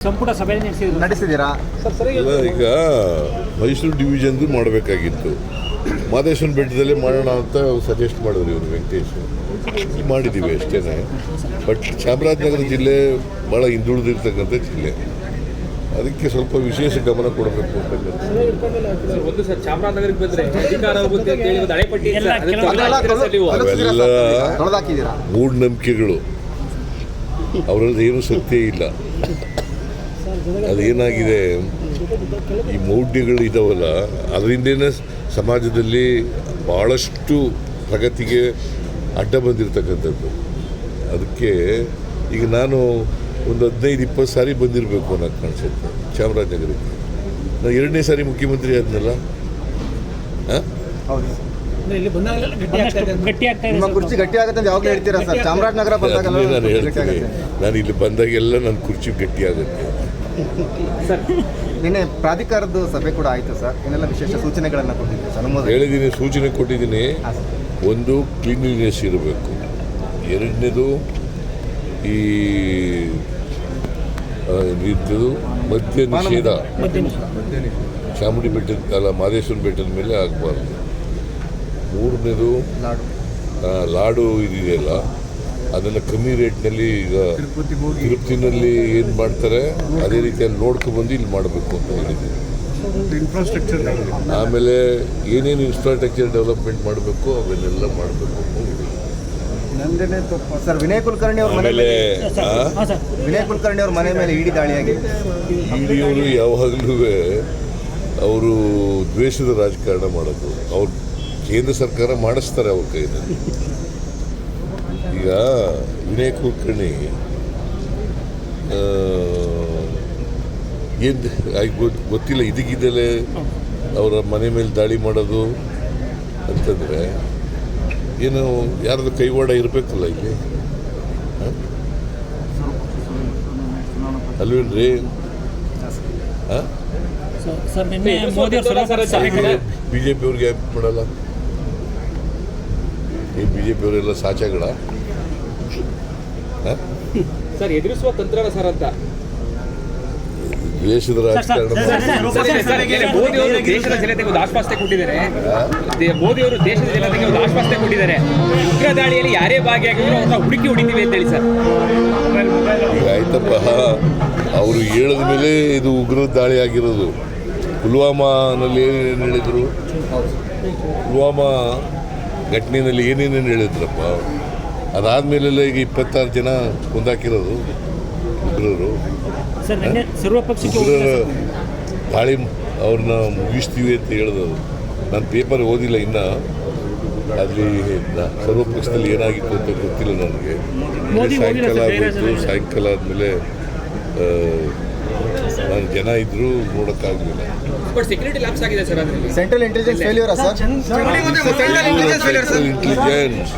ಸಂಪುಟ ಸಭೆ ನಡೆಸಿದ್ರು. ನಡೆಸಿದ್ದೀರಾ? ಇಲ್ಲ ಈಗ ಮೈಸೂರು ಡಿವಿಷನ್ದು ಮಾಡಬೇಕಾಗಿತ್ತು. ಮಾದೇಶ್ವರ ಬೆಟ್ಟದಲ್ಲೇ ಮಾಡೋಣ ಅಂತ ಸಜೆಸ್ಟ್ ಮಾಡಿದ್ರು ಇವರು ವೆಂಕಟೇಶ್. ಮಾಡಿದ್ದೀವಿ ಅಷ್ಟೇ ಬಟ್ ಚಾಮರಾಜನಗರ ಜಿಲ್ಲೆ ಭಾಳ ಹಿಂದುಳಿದಿರ್ತಕ್ಕಂಥ ಜಿಲ್ಲೆ. ಅದಕ್ಕೆ ಸ್ವಲ್ಪ ವಿಶೇಷ ಗಮನ ಕೊಡಬೇಕು ಅಂತಕ್ಕಂಥ ಸರ್, ಒಂದು ಸರ್ ಚಾಮರಾಜನಗರಕ್ಕೆ ಬಂದ್ರೆ ಅಧಿಕಾರ ಹೋಗುತ್ತೆ ಅಂತ ಹೇಳಿ ಒಂದು ಹಳೆಪಟ್ಟಿ ಇದೆ. ಎಲ್ಲ ಸರ್. ಅದನ್ನ ಕೆಲವು- ಅದೆಲ್ಲ ತೊಗೊಳ್ತೀರಾ ಸರ್ ನೀವು? ಅವೆಲ್ಲ ತೊಳೆದಾಕಿದ್ದೀರಾ ಮೂಢನಂಬಿಕೆಗಳು. ಅವರಲ್ಲಿ ಏನು ಸತ್ಯ ಇಲ್ಲ. ಅದೇನಾಗಿದೆ ಈ ಮೌಢ್ಯಗಳು ಇದಾವಲ್ಲ ಅದರಿಂದನೇ ಸಮಾಜದಲ್ಲಿ ಭಾಳಷ್ಟು ಪ್ರಗತಿಗೆ ಅಡ್ಡ ಬಂದಿರತಕ್ಕಂಥದ್ದು. ಅದಕ್ಕೆ ಈಗ ನಾನು ಒಂದು ಹದಿನೈದು ಇಪ್ಪತ್ತು ಸಾರಿ ಬಂದಿರಬೇಕು ಅನ್ನೋದು ಕಾಣಿಸುತ್ತೆ ಚಾಮರಾಜನಗರಕ್ಕೆ. ನಾನು ಎರಡನೇ ಸಾರಿ ಮುಖ್ಯಮಂತ್ರಿ ಆದ್ನಲ್ಲ? ಹಾಂ? ಹೌದು ಇಲ್ಲಿ ಬಂದಾಗೆಲ್ಲ ಸರ್. ಕುರ್ಚಿ ಗಟ್ಟಿ ಆಗುತ್ತೆ. ಸರ್ ನನ್ನ ಪ್ರಾಧಿಕಾರದ ಸಭೆ ಕೂಡ ಆಯಿತು ಸರ್. ಏನೆಲ್ಲ ವಿಶೇಷ ಸೂಚನೆಗಳನ್ನು ಕೊಟ್ಟಿದ್ದೀನಿ ಸರ್ ಹೇಳಿದಿನಿ ಹೇಳಿದ್ದೀನಿ ಸೂಚನೆ ಕೊಟ್ಟಿದ್ದೀನಿ. ಒಂದು ಕ್ಲೀನ್ಲಿನೆಸ್ ಇರಬೇಕು. ಎರಡನೇದು ಈ ಆ, ಇದ್ರದ್ದು ಮದ್ಯ ನಿಷೇಧ. ಚಾಮುಂಡಿ ಬೆಟ್ಟದ ಅಲ್ಲ ಮಾದೇಶ್ವರ ಬೆಟ್ಟದ ಮೇಲೆ ಆಗಬಾರ್ದು. ಮೂರನೇದು ಲಾಡು. ಇದೆಯಲ್ಲ ಅದನ್ನು ಕಮ್ಮಿ ರೇಟ್ನಲ್ಲಿ ಈಗ ತಿರುಪತಿನಲ್ಲಿ ಏನು ಮಾಡ್ತಾರೆ ಅದೇ ರೀತಿಯಲ್ಲಿ ನೋಡ್ಕೊಬಂದು ಇಲ್ಲಿ ಮಾಡಬೇಕು ಅಂತ ಹೇಳಿದ್ದೀವಿ ಇನ್ಫ್ರಾಸ್ಟ್ರಕ್ಚರ್ ಆಮೇಲೆ ಏನೇನು ಇನ್ಫ್ರಾಸ್ಟ್ರಕ್ಚರ್ ಡೆವಲಪ್ಮೆಂಟ್ ಮಾಡಬೇಕು ಅವನ್ನೆಲ್ಲ ಮಾಡಬೇಕು ಅಂತ ಹೇಳಿದ್ದೀನಿ. ನಂದೇನೆ ಸರ್ ವಿನಯ್ ಕುಲಕರ್ಣಿ ಅವ್ರ ಮನೆ ವಿನಯ್ ಕುಲಕರ್ಣಿ ಅವ್ರ ಮನೆ ಮೇಲೆ ಇಡಿ ದಾಳಿಯಾಗಿದೆ ಇಡಿಯವರು ಯಾವಾಗಲೂ ಅವರು ದ್ವೇಷದ ರಾಜಕಾರಣ ಮಾಡೋದು. ಅವ್ರು ಕೇಂದ್ರ ಸರ್ಕಾರ ಮಾಡಿಸ್ತಾರೆ ಅವ್ರ ಕೈಯಲ್ಲಿ. ಈಗ ವಿನಯ್ ಕುಲಕರ್ಣಿ ಏನು ಗೊತ್ತಿಲ್ಲ ಇದಕ್ಕಿದ್ದಲೇ ಅವರ ಮನೆ ಮೇಲೆ ದಾಳಿ ಮಾಡೋದು ಅಂತಂದರೆ ಏನು ಯಾರದು ಕೈವಾಡ ಇರಬೇಕಲ್ಲ ಇಲ್ಲಿ? ಹ? ಅಲ್ವೇನ್ರಿ ಬಿ ಜೆ ಪಿ ಅವ್ರಿಗೆ ಮಾಡಲ್ಲ ಈ ಬಿ ಜೆ ಪಿ ಅವರೆಲ್ಲ ಸಾಚಗಳ? ಸರ್ ಎದುರಿಸುವ ತಂತ್ರನ ಸರ್ ಅಂತ. ದೇಶದ ರಾಜಕಾರಣ ಮೋದಿ ಅವರು ದೇಶದ ಜನತೆಗೆ ಒಂದು ಆಶ್ವಾಸನೆ ಕೊಟ್ಟಿದ್ದಾರೆ. ಮೋದಿ ಅವರು ದೇಶದ ಜನತೆಗೆ ಒಂದು ಆಶ್ವಾಸನೆ ಕೊಟ್ಟಿದ್ದಾರೆ. ಉಗ್ರ ದಾಳಿಯಲ್ಲಿ ಯಾರೇ ಭಾಗಿಯಾಗಿದ್ರು ಅವ್ರನ್ನ ಹುಡುಕಿ ಹೊಡಿತೀವಿ ಅಂತ ಹೇಳಿ ಸರ್ ಆಯ್ತಪ್ಪ. ಅವರು ಹೇಳಿದ ಮೇಲೆ ಇದು ಉಗ್ರ ದಾಳಿ ಆಗಿರೋದು. ಪುಲ್ವಾಮಾನಲ್ಲಿ ಏನೇನು ಹೇಳಿದರು? ಪುಲ್ವಾಮಾ ಘಟನೆಯಲ್ಲಿ ಏನೇನೇನು ಹೇಳಿದ್ರಪ್ಪ ಅದಾದಮೇಲೆಲ್ಲ ಈಗ ಇಪ್ಪತ್ತಾರು ಜನ ಕುಂದಾಕಿರೋದು ಉಗ್ರರು. ಉಗ್ರರ ದಾಳಿ ಅವ್ರನ್ನ ಮುಗಿಸ್ತೀವಿ ಅಂತ ಹೇಳಿದ್ರು. ನಾನು ಪೇಪರ್ ಓದಿಲ್ಲ ಇನ್ನು. ಅಲ್ಲಿ ಸರ್ವಪಕ್ಷದಲ್ಲಿ ಏನಾಗಿತ್ತು ಅಂತ ಗೊತ್ತಿಲ್ಲ ನನಗೆ. ಸಾಯಂಕಾಲ ಆಗೋಯ್ತು. ಸಭೆಗೆ. ಸಾಯಂಕಾಲ ಆದಮೇಲೆ ನಾನು ಜನ ಇದ್ದರೂ ನೋಡೋಕ್ಕಾಗಲಿಲ್ಲ. ಬಟ್ ಸೆಕ್ಯೂರಿಟಿ ಲ್ಯಾಪ್ಸ್ ಆಗಿದೆ ಸರ್ ಅದರಲ್ಲಿ. Central intelligence ಫೇಲ್ಯೂರಾ sir central intelligence failure sir intelligence